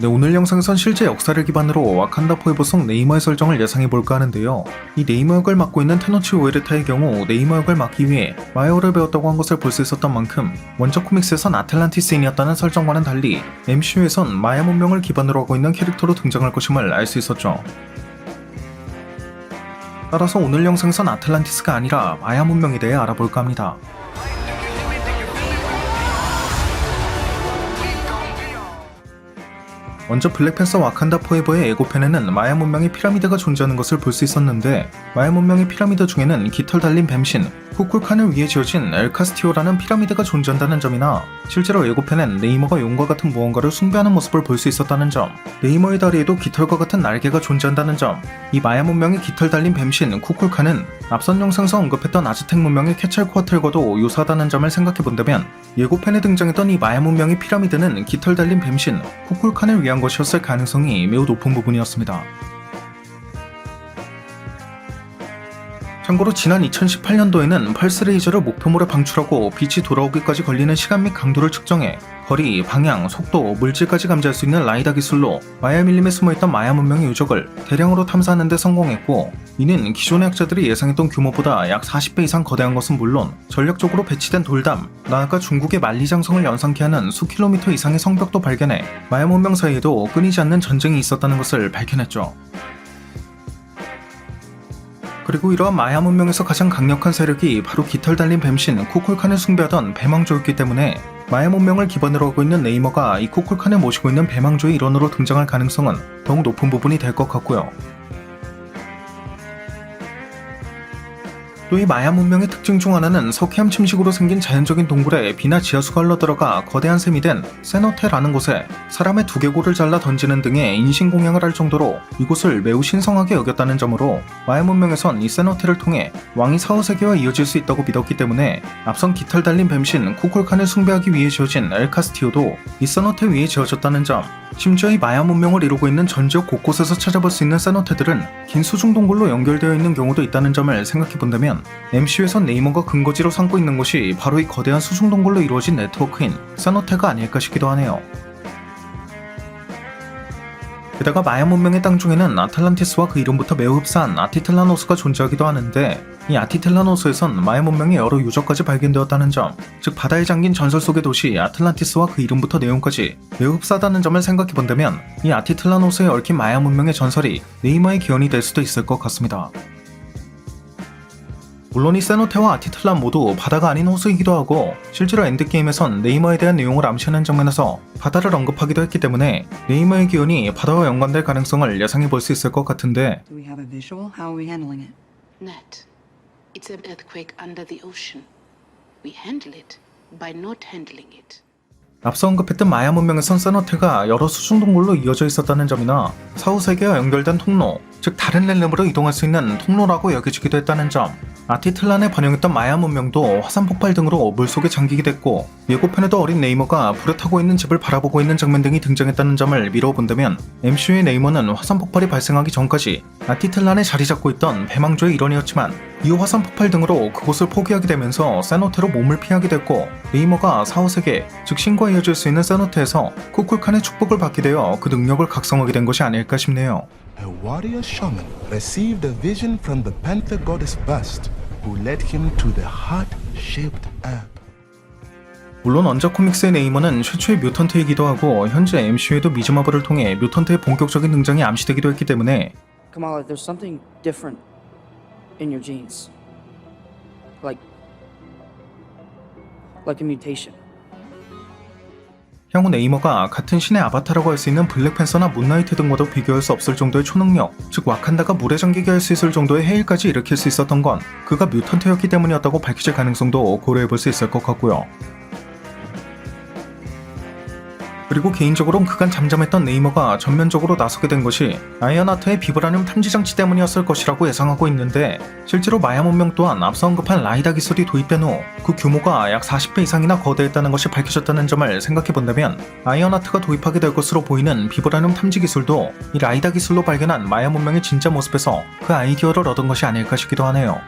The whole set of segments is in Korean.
네, 오늘 영상에선 실제 역사를 기반으로 와칸다 포에버 속 네이머의 설정을 예상해볼까 하는데요. 이 네이머 역을 맡고 있는 테노치 오에르타의 경우 네이머 역을 맡기 위해 마요를 배웠다고 한 것을 볼 수 있었던 만큼 원작 코믹스에선 아틀란티스인이었다는 설정과는 달리 MCU에선 마야 문명을 기반으로 하고 있는 캐릭터로 등장할 것임을 알 수 있었죠. 따라서 오늘 영상에선 아틀란티스가 아니라 마야 문명에 대해 알아볼까 합니다. 먼저 블랙팬서 와칸다 포에버의 예고편에는 마야 문명의 피라미드가 존재하는 것을 볼 수 있었는데 마야 문명의 피라미드 중에는 깃털 달린 뱀신 쿠쿨칸을 위해 지어진 엘카스티오라는 피라미드가 존재한다는 점이나 실제로 예고편엔 네이머가 용과 같은 무언가를 숭배하는 모습을 볼 수 있었다는 점 네이머의 다리에도 깃털과 같은 날개가 존재한다는 점 이 마야 문명의 깃털 달린 뱀신 쿠쿨칸은 앞선 영상에서 언급했던 아즈텍 문명의 캐찰코아틀과도 유사하다는 점을 생각해 본다면 예고편에 등장했던 이 마야 문명의 피라미드는 깃털 달린 뱀신 쿠쿨칸을 위한 것이었을 가능성이 매우 높은 부분이었습니다. 참고로 지난 2018년도에는 펄스 레이저를 목표물에 방출하고 빛이 돌아오기까지 걸리는 시간 및 강도를 측정해 거리, 방향, 속도, 물질까지 감지할 수 있는 라이다 기술로 마야 밀림에 숨어있던 마야 문명의 유적을 대량으로 탐사하는 데 성공했고 이는 기존의 학자들이 예상했던 규모보다 약 40배 이상 거대한 것은 물론 전력적으로 배치된 돌담, 나아가 중국의 만리장성을 연상케 하는 수 킬로미터 이상의 성벽도 발견해 마야 문명 사이에도 끊이지 않는 전쟁이 있었다는 것을 밝혀냈죠. 그리고 이러한 마야 문명에서 가장 강력한 세력이 바로 깃털 달린 뱀신 쿠쿨칸을 숭배하던 배망조였기 때문에 마야 문명을 기반으로 하고 있는 네이머가 이 쿠쿨칸을 모시고 있는 배망조의 일원으로 등장할 가능성은 더욱 높은 부분이 될 것 같고요. 또 이 마야 문명의 특징 중 하나는 석회암 침식으로 생긴 자연적인 동굴에 비나 지하수가 흘러들어가 거대한 샘이 된 세노테라는 곳에 사람의 두개골을 잘라 던지는 등의 인신공양을 할 정도로 이곳을 매우 신성하게 여겼다는 점으로 마야 문명에선 이 세노테를 통해 왕이 사후세계와 이어질 수 있다고 믿었기 때문에 앞선 깃털 달린 뱀신 쿠쿨칸을 숭배하기 위해 지어진 엘카스티오도 이 세노테 위에 지어졌다는 점 심지어 이 마야 문명을 이루고 있는 전 지역 곳곳에서 찾아볼 수 있는 세노테들은 긴 수중 동굴로 연결되어 있는 경우도 있다는 점을 생각해 본다면 MCU에선 네이머가 근거지로 삼고 있는 것이 바로 이 거대한 수중 동굴로 이루어진 네트워크인 세노테가 아닐까 싶기도 하네요. 게다가 마야 문명의 땅 중에는 아틀란티스와 그 이름부터 매우 흡사한 아티틀라노스가 존재하기도 하는데 이 아티틀라노스에선 마야 문명의 여러 유적까지 발견되었다는 점, 즉 바다에 잠긴 전설 속의 도시 아틀란티스와 그 이름부터 내용까지 매우 흡사하다는 점을 생각해 본다면 이 아티틀라노스에 얽힌 마야 문명의 전설이 네이머의 기원이 될 수도 있을 것 같습니다. 물론 이 세노테와 아티틀란 모두 바다가 아닌 호수이기도 하고 실제로 엔드게임에선 네이머에 대한 내용을 암시하는 장면에서 바다를 언급하기도 했기 때문에 네이머의 기원이 바다와 연관될 가능성을 예상해 볼 수 있을 것 같은데 Do we have a visual? How are we handling it? Net. It's an earthquake under the ocean. We handle it by not handling it. 앞서 언급했던 마야 문명에선 세노테가 여러 수중 동굴로 이어져 있었다는 점이나 사후 세계와 연결된 통로, 즉 다른 렐름으로 이동할 수 있는 통로라고 여겨지기도 했다는 점, 아티틀란에 반영했던 마야 문명도 화산 폭발 등으로 물속에 잠기게 됐고 예고편에도 어린 네이머가 불에 타고 있는 집을 바라보고 있는 장면 등이 등장했다는 점을 미뤄 본다면 MCU의 네이머는 화산 폭발이 발생하기 전까지 아티틀란에 자리 잡고 있던 배망조의 일원이었지만 이후 화산 폭발 등으로 그곳을 포기하게 되면서 세노테로 몸을 피하게 됐고 네이머가 사후세계 즉 신과 이어질 수 있는 세노테에서 쿠쿨칸의 축복을 받게 되어 그 능력을 각성하게 된 것이 아닐까 싶네요. A warrior shaman received a vision from the panther goddess Bast, who led him to the heart-shaped app. 물론 원작 코믹스의 네이머는 최초의 뮤턴트이기도 하고 현재 MCU에도 미즈마블을 통해 뮤턴트의 본격적인 등장이 암시되기도 했기 때문에 Kamala, there's something different in your genes. Like. like a mutation. 향후 네이머가 같은 신의 아바타라고 할 수 있는 블랙팬서나 문나이트 등과도 비교할 수 없을 정도의 초능력, 즉 와칸다가 물에 잠기게 할 수 있을 정도의 해일까지 일으킬 수 있었던 건 그가 뮤턴트였기 때문이었다고 밝혀질 가능성도 고려해 볼 수 있을 것 같고요. 그리고 개인적으로는 그간 잠잠했던 네이머가 전면적으로 나서게 된 것이 아이언하트의 비브라늄 탐지 장치 때문이었을 것이라고 예상하고 있는데 실제로 마야 문명 또한 앞서 언급한 라이다 기술이 도입된 후 그 규모가 약 40배 이상이나 거대했다는 것이 밝혀졌다는 점을 생각해 본다면 아이언하트가 도입하게 될 것으로 보이는 비브라늄 탐지 기술도 이 라이다 기술로 발견한 마야 문명의 진짜 모습에서 그 아이디어를 얻은 것이 아닐까 싶기도 하네요.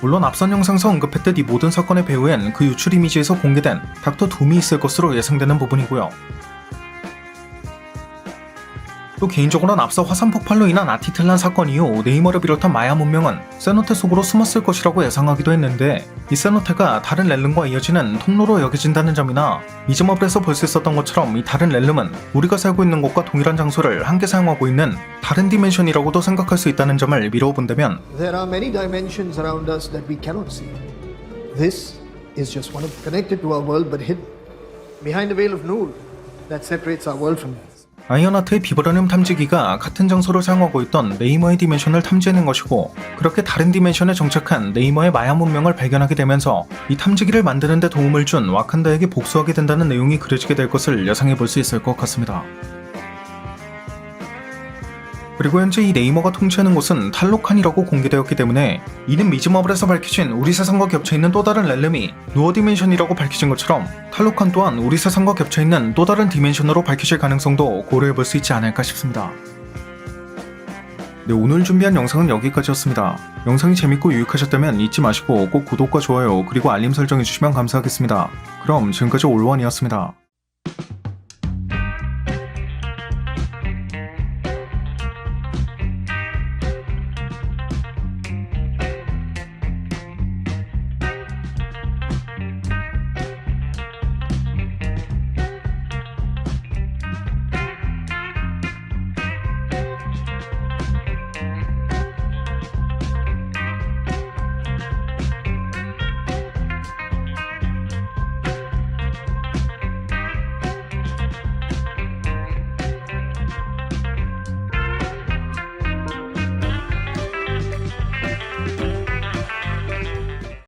물론 앞선 영상에서 언급했듯 이 모든 사건의 배후엔 그 유출 이미지에서 공개된 닥터 둠이 있을 것으로 예상되는 부분이고요. 또 개인적으로는 앞서 화산 폭발로 인한 아티틀란 사건 이후 네이머를 비롯한 마야 문명은 세노테 속으로 숨었을 것이라고 예상하기도 했는데 이 세노테가 다른 렐름과 이어지는 통로로 여겨진다는 점이나 이즈머블에서 볼 수 있었던 것처럼 이 다른 렐름은 우리가 살고 있는 곳과 동일한 장소를 함께 사용하고 있는 다른 디멘션이라고도 생각할 수 있다는 점을 see. This is just one of connected to our world but hidden behind the veil of Noor that separates our world from theirs. 아이언하트의 비브라늄 탐지기가 같은 장소를 사용하고 있던 네이머의 디멘션을 탐지해낸 것이고 그렇게 다른 디멘션에 정착한 네이머의 마야 문명을 발견하게 되면서 이 탐지기를 만드는 데 도움을 준 와칸다에게 복수하게 된다는 내용이 그려지게 될 것을 예상해 볼 수 있을 것 같습니다. 그리고 현재 이 네이머가 통치하는 곳은 탈로칸이라고 공개되었기 때문에 이는 미즈머블에서 밝혀진 우리 세상과 겹쳐있는 또 다른 렐름이 누어 디멘션이라고 밝혀진 것처럼 탈로칸 또한 우리 세상과 겹쳐있는 또 다른 디멘션으로 밝혀질 가능성도 고려해 볼 수 있지 않을까 싶습니다. 네, 오늘 준비한 영상은 여기까지였습니다. 영상이 재밌고 유익하셨다면 잊지 마시고 꼭 구독과 좋아요 그리고 알림 설정해 주시면 감사하겠습니다. 그럼 지금까지 올원이었습니다.